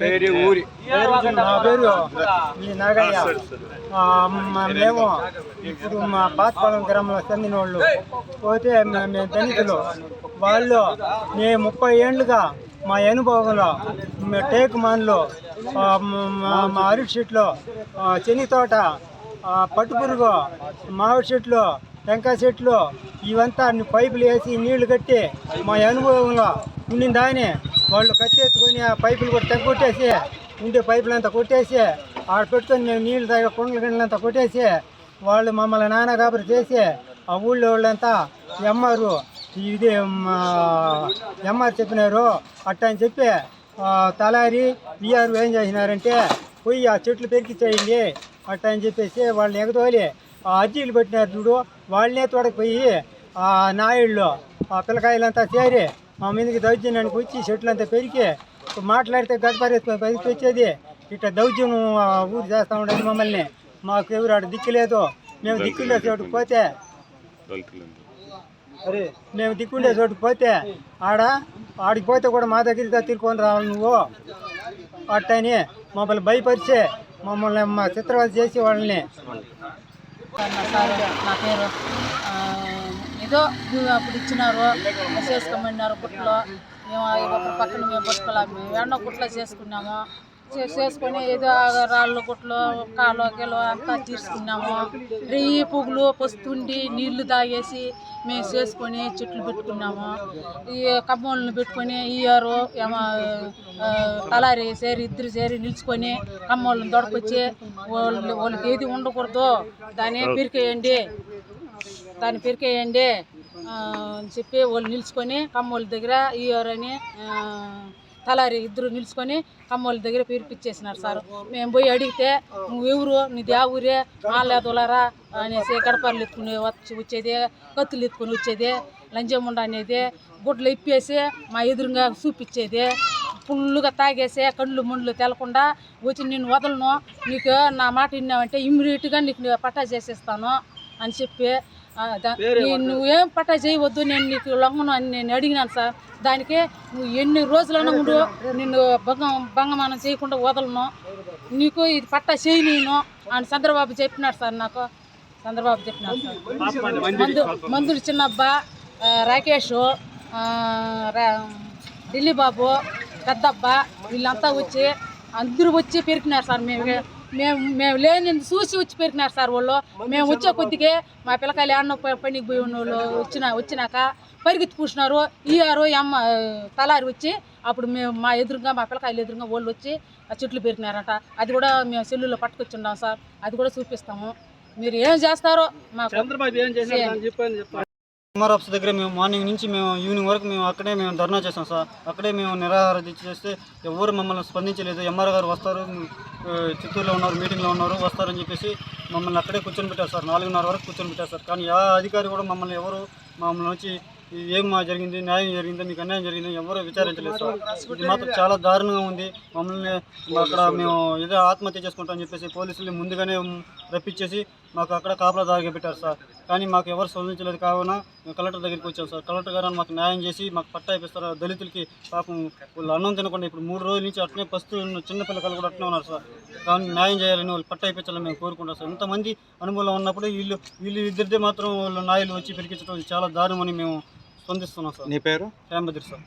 పేరు ఊరి. నా పేరు ఈ నాగయ్య. మా- మేము ఇప్పుడు మా పాతపాలెం గ్రామంలో చెందిన వాళ్ళు పోతే మే- మేము ధనికులు వాళ్ళు మేము ముప్పై ఏండ్లుగా మా అనుభవంలో మే టేక్ మాన్లో మ- మా- మా అరటి చెట్లు శని తోట ఆ, పట్టు పురుగు మామిడి చెట్లు టెంకాయ చెట్లు ఇవంతా పైపులు వేసి నీళ్ళు కట్టి మా అనుభవంలో ఉండిన దాన్ని వాళ్ళు ఆ పైపులు కూడా తెగొట్టేసి ఉండే పైపులు అంతా కొట్టేసి ఆడ పెట్టుకొని మేము నీళ్ళు తాగే కుండల గిండలంతా కొట్టేసి వాళ్ళు మమ్మల్ని నాన్న కాబరి చేసి ఆ ఊళ్ళో వాళ్ళంతా ఎంఆర్ ఇది ఎంఆర్ చెప్పినారు. అట్ట అని చెప్పి తలారి పిఆర్ ఏం చేసినారంటే పోయి ఆ చెట్లు పెరికిచ్చేయండి అట్ట అని చెప్పేసి వాళ్ళని ఎగదోలి ఆ అర్జీలు పెట్టినారు చూడు. వాళ్ళనే తోడకపోయి ఆ నాయుళ్ళు ఆ పిల్లకాయలంతా చేరి మా మీదకి దౌర్జన్యానికి వచ్చి చెట్లు అంతా పెరిగి మాట్లాడితే గడపరేసుకొని పైకి వచ్చేది. ఇట్లా ఆ ఊరు చేస్తూ ఉండేది మమ్మల్ని. మాకు ఎవరు ఆడ దిక్కులేదు మేము దిక్కుండే చోటుకు పోతే అరే మేము దిక్కుండే చోటుకు పోతే ఆడ ఆడికి పోతే కూడా మా దగ్గరికి తిరుకొని రావాలి నువ్వు. అట్టని మమ్మల్ని భయపరిచి మమ్మల్ని మా చిత్రవద చేసి వాళ్ళని నా పేరు ఏదో అప్పుడు ఇచ్చినారు చేసుకోమన్నారు కుట్లో మేము ఒక పక్కన మేము పట్టుకోలే మేము ఎన్నో కుట్లో చేసుకున్నాము చేసుకొని ఏదో రాళ్ళు కుట్లు కాలు గిలో అంతా తీర్చుకున్నాము రెయ్యి పువ్వులు పస్తుండి నీళ్ళు తాగేసి మేము చేసుకొని చెట్లు పెట్టుకున్నాము. ఈ కమ్మోళ్ళని పెట్టుకొని ఇయ్యారు ఏమో తలారి సేరి ఇద్దరు సేరి నిలుచుకొని కమ్మోళ్ళని దొడకొచ్చి వాళ్ళు వాళ్ళకి ఏది ఉండకూడదు దాన్ని పిరికేయండి. దాన్ని పెరికేయండి అని చెప్పి వాళ్ళు నిలుచుకొని కమ్మోళ్ళ దగ్గర ఈయోరని తలారి ఇద్దరు నిలుచుకొని కమ్మోళ్ళ దగ్గర పిరిపిచ్చేసినారు సార్. మేము పోయి అడిగితే నువ్వు ఎవరు? నీది ఆ ఊరే? మాలేదులరా అనేసి గడపర్లు ఎత్తుకుని వచ్చి వచ్చేది కత్తులు ఎత్తుకొని వచ్చేది లంజముండ అనేది గుడ్లు ఇప్పేసి మా ఎదురుగా చూపించేది ఫుల్లుగా తాగేసి కళ్ళు ముండ్లు తెలకుండా వచ్చి నేను వదలను నీకు నా మాట విన్నావంటే ఇమ్మీడియట్గా నీకు పట్టా చేసేస్తాను అని చెప్పి నువ్వేం పట్టా చేయవద్దు నేను నీకు లొంగను అని నేను అడిగినాను సార్. దానికి నువ్వు ఎన్ని రోజులైనా ఉండు నిన్ను భంగం భంగమానం చేయకుండా వదలను. నీకు ఇది పట్టా చేయి నేను అని చంద్రబాబు చెప్పినాడు సార్ నాకు. చంద్రబాబు చెప్పినాడు సార్. మందు మందులు చిన్నబ్బా రాకేష్ ఢిల్లీ బాబు పెద్దబ్బా వీళ్ళంతా వచ్చి అందరూ వచ్చి పెరికినారు సార్ మేము. మేము మేము లేని చూసి వచ్చి పెరికినారు సార్ వాళ్ళు. మేము వచ్చే కొద్దిగా మా పిల్లకాయలు ఏమన్నా పనికి పోయి ఉన్న వాళ్ళు వచ్చిన వచ్చినాక పరిగెత్తి పూసినారు ఈఆరు అమ్మ తలారి వచ్చి అప్పుడు మేము మా ఎదురుగా మా పిల్లకాయలు ఎదురుగా వాళ్ళు వచ్చి ఆ చెట్లు పెరికినారంట అది కూడా మేము సెల్లులో పట్టుకొచ్చున్నాం సార్. అది కూడా చూపిస్తాము. మీరు ఏం చేస్తారో మాకు. ఎంఆర్ ఆఫీస్ దగ్గర మేము మార్నింగ్ నుంచి మేము ఈవినింగ్ వరకు మేము అక్కడే మేము ధర్నా చేసాం సార్. అక్కడే మేము నిరాహార దీక్ష చేస్తే ఎవరు మమ్మల్ని స్పందించలేదు. ఎంఆర్ గారు వస్తారు చిత్తూరులో ఉన్నారు మీటింగ్లో ఉన్నారు వస్తారని చెప్పేసి మమ్మల్ని అక్కడే కూర్చొని పెట్టారు సార్. నాలుగున్నర వరకు కూర్చొని పెట్టారు సార్. కానీ ఆ అధికారి కూడా మమ్మల్ని ఎవరు మమ్మల్ని వచ్చి ఏం మా జరిగింది న్యాయం జరిగింది మీకు అన్యాయం జరిగింది ఎవరు విచారించలేదు సార్. ఇది మాత్రం చాలా దారుణంగా ఉంది. మమ్మల్ని అక్కడ మేము ఏదో ఆత్మహత్య చేసుకుంటామని చెప్పేసి పోలీసులు ముందుగానే రప్పించేసి మాకు అక్కడ కాపలా దాగి పెట్టారు సార్. కానీ మాకు ఎవరు స్పందించలేదు. కావున మేము కలెక్టర్ దగ్గరికి వచ్చాం సార్. కలెక్టర్ గారు మాకు న్యాయం చేసి మాకు పట్టా ఇప్పిస్తారు. దళితులకి పాపం వాళ్ళు అన్నం తినకుండా ఇప్పుడు మూడు రోజుల నుంచి అట్నే పస్తు చిన్న పిల్లకాయలు కూడా అట్నే ఉన్నారు సార్. కానీ న్యాయం చేయాలని వాళ్ళు పట్టా ఇప్పించాలని మేము కోరుకుంటాం సార్. ఇంతమంది అనుభవంలో ఉన్నప్పుడు వీళ్ళు వీళ్ళు ఇద్దరిదే మాత్రం వాళ్ళు నాయలు వచ్చి పెరిగించడం చాలా దారుణమని మేము స్పందిస్తున్నాం సార్. నీ పేరు? రాంబద్రి సార్.